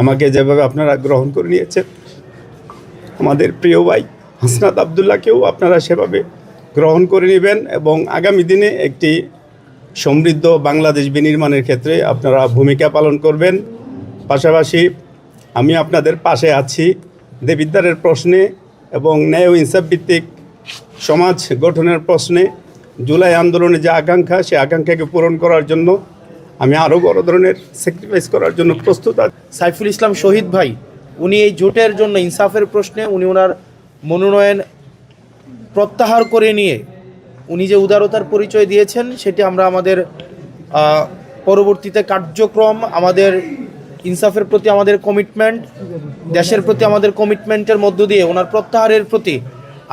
আমাকে যেভাবে আপনারা গ্রহণ করে নিয়েছেন, আমাদের প্রিয় ভাই হাসনাত আবদুল্লাহকেও আপনারা সেভাবে গ্রহণ করে নেবেন এবং আগামী দিনে একটি সমৃদ্ধ বাংলাদেশ বিনির্মাণের ক্ষেত্রে আপনারা ভূমিকা পালন করবেন। পাশাপাশি আমি আপনাদের পাশে আছি দেবিদ্বারের প্রশ্নে এবং ন্যায় ও ইনসাফ ভিত্তিক সমাজ গঠনের প্রশ্নে। জুলাই আন্দোলনে যে আকাঙ্ক্ষা সেই আকাঙ্ক্ষাকে পূরণ করার জন্য আমি আরও বড় ধরনের স্যাক্রিফাইস করার জন্য প্রস্তুত আছি। সাইফুল ইসলাম শহীদ ভাই উনি এই জোটের জন্য ইনসাফের প্রশ্নে উনি ওনার মনোনয়ন প্রত্যাহার করে নিয়ে উনি যে উদারতার পরিচয় দিয়েছেন সেটি আমরা আমাদের পরবর্তীতে কার্যক্রম আমাদের ইনসাফের প্রতি আমাদের কমিটমেন্ট দেশের প্রতি আমাদের কমিটমেন্টের মধ্য দিয়ে ওনার প্রত্যাহারের প্রতি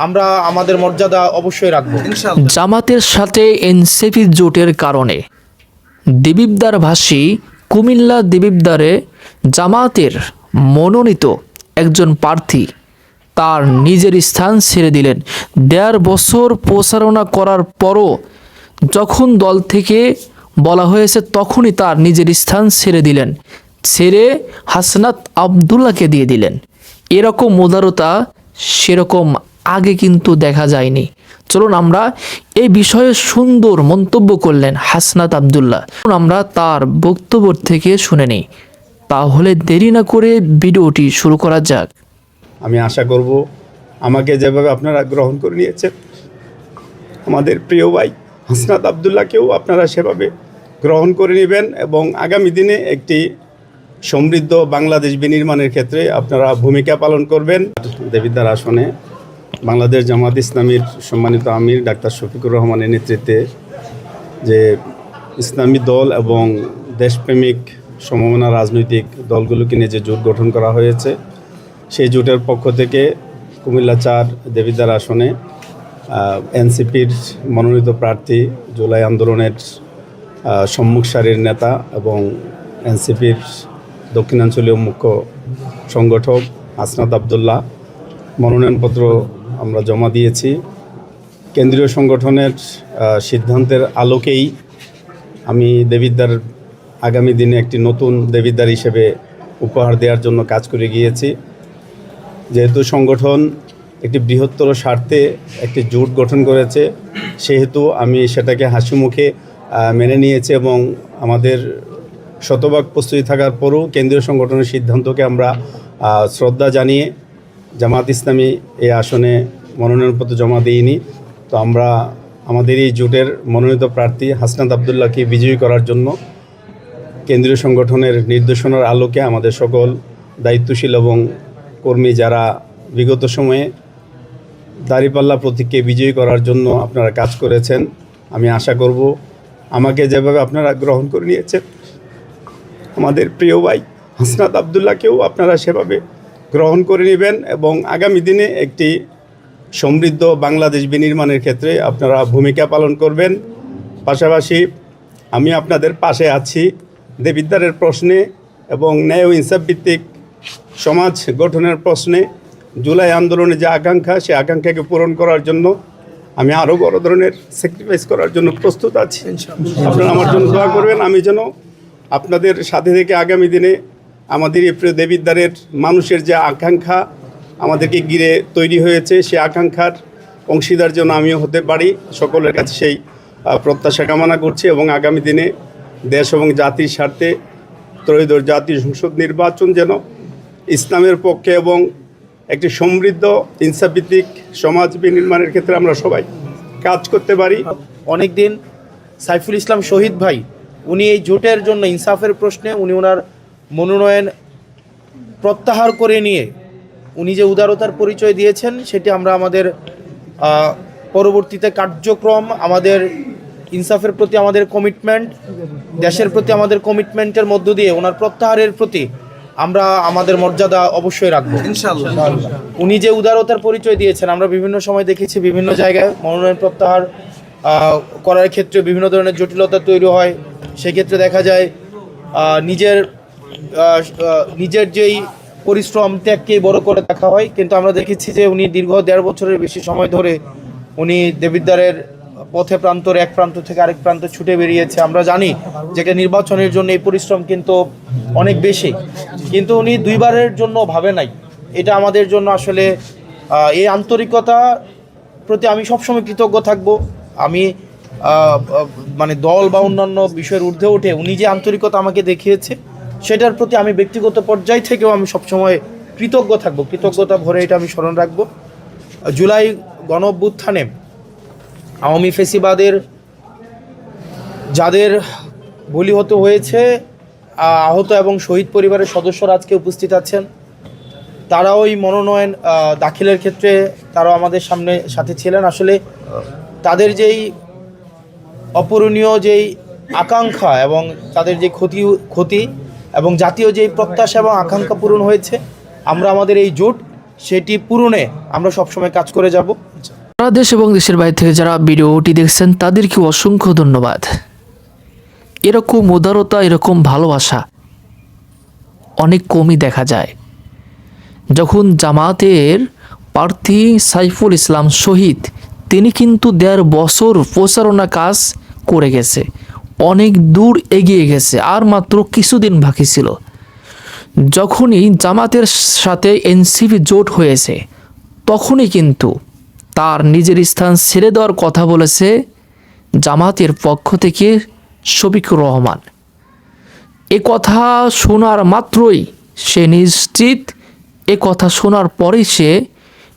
আমরা আমাদের মর্যাদা অবশ্যই রাখব। জামাতের সাথে এনসিপি জোটের কারণে দেবিবদার ভাষী কুমিল্লা দেবিবদারে জামাতের মনোনীত একজন প্রার্থী তার নিজের স্থান ছেড়ে দিলেন। দেড় বছর প্রচারণা করার পরও যখন দল থেকে বলা হয়েছে তখনই তার নিজের স্থান ছেড়ে দিলেন। ছেড়ে হাসনাত আবদুল্লাহকে দিয়ে দিলেন। এরকম উদারতা, সেরকম আগে কিন্তু দেখা যায়নি। চলুন আমরা এই বিষয়ে সুন্দর মন্তব্য করলেন হাসনাত আবদুল্লাহ। আমরা তার বক্তব্য থেকে শুনে নিই। তাহলে দেরি না করে ভিডিওটি শুরু করা যাক। আমি আশা করব আমাকে যেভাবে আপনারা গ্রহণ করে নিয়েছেন, আমাদের প্রিয় ভাই হাসনাত আবদুল্লাহকেও আপনারা সেভাবে গ্রহণ করে নেবেন এবং আগামী দিনে একটি সমৃদ্ধ বাংলাদেশ বিনির্মাণের ক্ষেত্রে আপনারা ভূমিকা পালন করবেন। দেবিদ্বার আসনে বাংলাদেশ জামাত ইসলামীর সম্মানিত আমির ডাক্তার শফিকুর রহমানের নেতৃত্বে যে ইসলামী দল এবং দেশপ্রেমিক সম্ভাবনা রাজনৈতিক দলগুলোকে নিয়ে যে জোট গঠন করা হয়েছে, সেই জোটের পক্ষ থেকে কুমিল্লা চার দেবিদ্বার আসনে এনসিপির মনোনীত প্রার্থী, জুলাই আন্দোলনের সম্মুখ সারির নেতা এবং এনসিপির দক্ষিণাঞ্চলীয় মুখ্য সংগঠক আসনাদ আবদুল্লাহ, মনোনয়নপত্র আমরা জমা দিয়েছি। কেন্দ্রীয় সংগঠনের সিদ্ধান্তের আলোকেই আমি দেবিদ্বার আগামী দিনে একটি নতুন দেবিদ্বার হিসেবে উপহার দেওয়ার জন্য কাজ করে গিয়েছি। যেহেতু সংগঠন একটি বৃহত্তর স্বার্থে একটি জোট গঠন করেছে, সেহেতু আমি সেটাকে হাসি মুখে মেনে নিয়েছি এবং আমাদের শতভাগ প্রস্তুতি থাকার পরও কেন্দ্রীয় সংগঠনের সিদ্ধান্তকে আমরা শ্রদ্ধা জানিয়ে জামাত ইসলামী এই আসনে মনোনয়নপত্র জমা দিইনি তো আমরা আমাদের এই জোটের মনোনীত প্রার্থী হাসনাত আবদুল্লাহকে বিজয়ী করার জন্য কেন্দ্রীয় সংগঠনের নির্দেশনার আলোকে আমাদের সকল দায়িত্বশীল এবং কর্মী যারা বিগত সময়ে দাঁড়িপাল্লা প্রতীককে বিজয়ী করার জন্য আপনারা কাজ করেছেন, আমি আশা করব আমাকে যেভাবে আপনারা গ্রহণ করে নিয়েছেন, আমাদের প্রিয় ভাই হাসনাত আবদুল্লাহকেও আপনারা সেভাবে গ্রহণ করে নেবেন এবং আগামী দিনে একটি সমৃদ্ধ বাংলাদেশ বিনির্মাণের ক্ষেত্রে আপনারা ভূমিকা পালন করবেন। পাশাপাশি আমি আপনাদের পাশে আছি দেবিদ্বারের প্রশ্নে এবং ন্যায় ও ইনসাফ ভিত্তিক সমাজ গঠনের প্রশ্নে। জুলাই আন্দোলনে যে আকাঙ্ক্ষা সেই আকাঙ্ক্ষাকে পূরণ করার জন্য আমি আরও বড় ধরনের স্যাক্রিফাইস করার জন্য প্রস্তুত আছি। আপনারা আমার জন্য দোয়া করবেন। আমি যেন আপনাদের সাথে থেকে আগামী দিনে আমাদের এই প্রিয় দেবিদ্বারের মানুষের যে আকাঙ্ক্ষা আমাদেরকে ঘিরে তৈরি হয়েছে সেই আকাঙ্ক্ষার অংশীদার যেন আমিও হতে পারি, সকলের কাছে সেই প্রত্যাশা কামনা করছি এবং আগামী দিনে দেশ এবং জাতির স্বার্থে ত্রয়োদশ জাতীয় সংসদ নির্বাচন যেন ইসলামের পক্ষে এবং একটি সমৃদ্ধ ইনসাফভিত্তিক সমাজ বিনির্মাণের ক্ষেত্রে আমরা সবাই কাজ করতে পারি। অনেক দিন সাইফুল ইসলাম শহীদ ভাই, উনি এই জোটের জন্য ইনসাফের প্রশ্নে, উনি ওনার মনোনয়ন প্রত্যাহার করে নিয়ে উনি যে উদারতার পরিচয় দিয়েছেন সেটি আমরা আমাদের পরবর্তীতে কার্যক্রম আমাদের ইনসাফের প্রতি আমাদের কমিটমেন্ট দেশের প্রতি আমাদের কমিটমেন্টের মধ্য দিয়ে ওনার প্রত্যাহারের প্রতি আমরা আমাদের মর্যাদা অবশ্যই রাখব। উনি যে উদারতার পরিচয় দিয়েছেন আমরা বিভিন্ন সময় দেখেছি বিভিন্ন জায়গায় মনোনয়ন প্রত্যাহার করার ক্ষেত্রে বিভিন্ন ধরনের জটিলতা তৈরি হয়। সেক্ষেত্রে দেখা যায় নিজের নিজের যেই পরিশ্রম ত্যাগকে বড় করে দেখা হয়, কিন্তু আমরা দেখেছি যে উনি দীর্ঘ দেড় বছরের বেশি সময় ধরে উনি দেবিদ্বারের পথে প্রান্তর, এক প্রান্ত থেকে আরেক প্রান্ত ছুটে বেরিয়েছে। আমরা জানি যে একটা নির্বাচনের জন্য এই পরিশ্রম কিন্তু অনেক বেশি। কিন্তু উনি দুইবারের জন্য ভাবে নাই। এটা আমাদের জন্য আসলে এই আন্তরিকতা প্রতি আমি সবসময় কৃতজ্ঞ থাকব। আমি মানে দল বা অন্যান্য বিষয়ের ঊর্ধ্বে উঠে উনি যে আন্তরিকতা আমাকে দেখিয়েছে সেটার প্রতি আমি ব্যক্তিগত পর্যায় থেকেও আমি সবসময় কৃতজ্ঞ থাকব। কৃতজ্ঞতা ভরে এটা আমি স্মরণ রাখব। জুলাই গণ অভ্যুত্থানে আওয়ামী ফেসিবাদের যাদের বলি হতে হয়েছে আহত এবং শহীদ পরিবারের সদস্যরা আজকে উপস্থিত আছেন। তারা ওই মনোনয়ন দাখিলের ক্ষেত্রে তারাও আমাদের সামনে, সাথে ছিলেন। আসলে তাদের যেই অপূরণীয় যেই আকাঙ্ক্ষা এবং তাদের যে ক্ষতি ক্ষতি এবং জাতীয় যেই প্রত্যাশা এবং আকাঙ্ক্ষা পূরণ হয়েছে, আমরা আমাদের এই জোট সেটি পূরণে আমরা সবসময় কাজ করে যাব। সারা দেশ এবং দেশের বাইরে থেকে যারা ভিডিওটি দেখছেন, তাদেরকে অসংখ্য ধন্যবাদ। এরকম উদারতা, এরকম ভালোবাসা অনেক কমই দেখা যায়। যখন জামাতের প্রার্থী সাইফুল ইসলাম শহীদ, তিনি কিন্তু দেড় বছর প্রচারণা কাজ করে গেছে। অনেক দূর এগিয়ে গেছে, আর মাত্র কিছুদিন বাকি ছিল। যখনই জামাতের সাথে এনসিপি জোট হয়েছে, তখনই কিন্তু তার নিজের স্থান ছেড়ে দেওয়ার কথা বলেছে জামাতের পক্ষ থেকে শফিকুর রহমান। এ কথা শোনার মাত্রই সে নিশ্চিত, এ কথা শোনার পরেই সে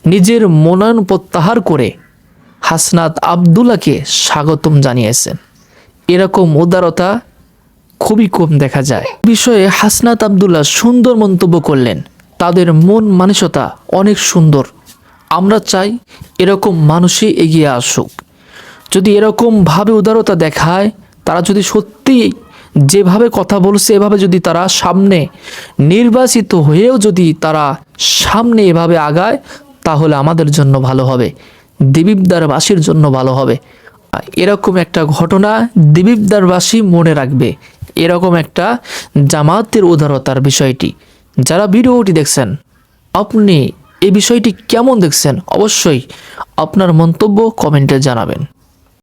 নিজের মনোনয়ন প্রত্যাহার করে হাসনাত আবদুল্লাকে স্বাগতম জানিয়েছেন। এরকম উদারতা খুবই কম দেখা যায়। বিষয়ে হাসনাত আবদুল্লাহ সুন্দর মন্তব্য করলেন। তাদের মন মানসিকতা অনেক সুন্দর। আমরা চাই এরকম মানুষই এগিয়ে আসুক। যদি এরকমভাবে উদারতা দেখায়, তারা যদি সত্যি যেভাবে কথা বলছে, এভাবে যদি তারা সামনে নির্বাচিত হয়েও যদি তারা সামনে এভাবে আগায়, তাহলে আমাদের জন্য ভালো হবে। দেবীবদারবাসীর জন্য ভালো হবে। এরকম একটা ঘটনা দিবীবদারবাসী মনে রাখবে। এরকম একটা জামাতের উদারতার বিষয়টি। যারা ভিডিওটি দেখছেন, আপনি এই বিষয়টি কেমন দেখছেন? অবশ্যই আপনার মন্তব্য কমেন্টে জানাবেন।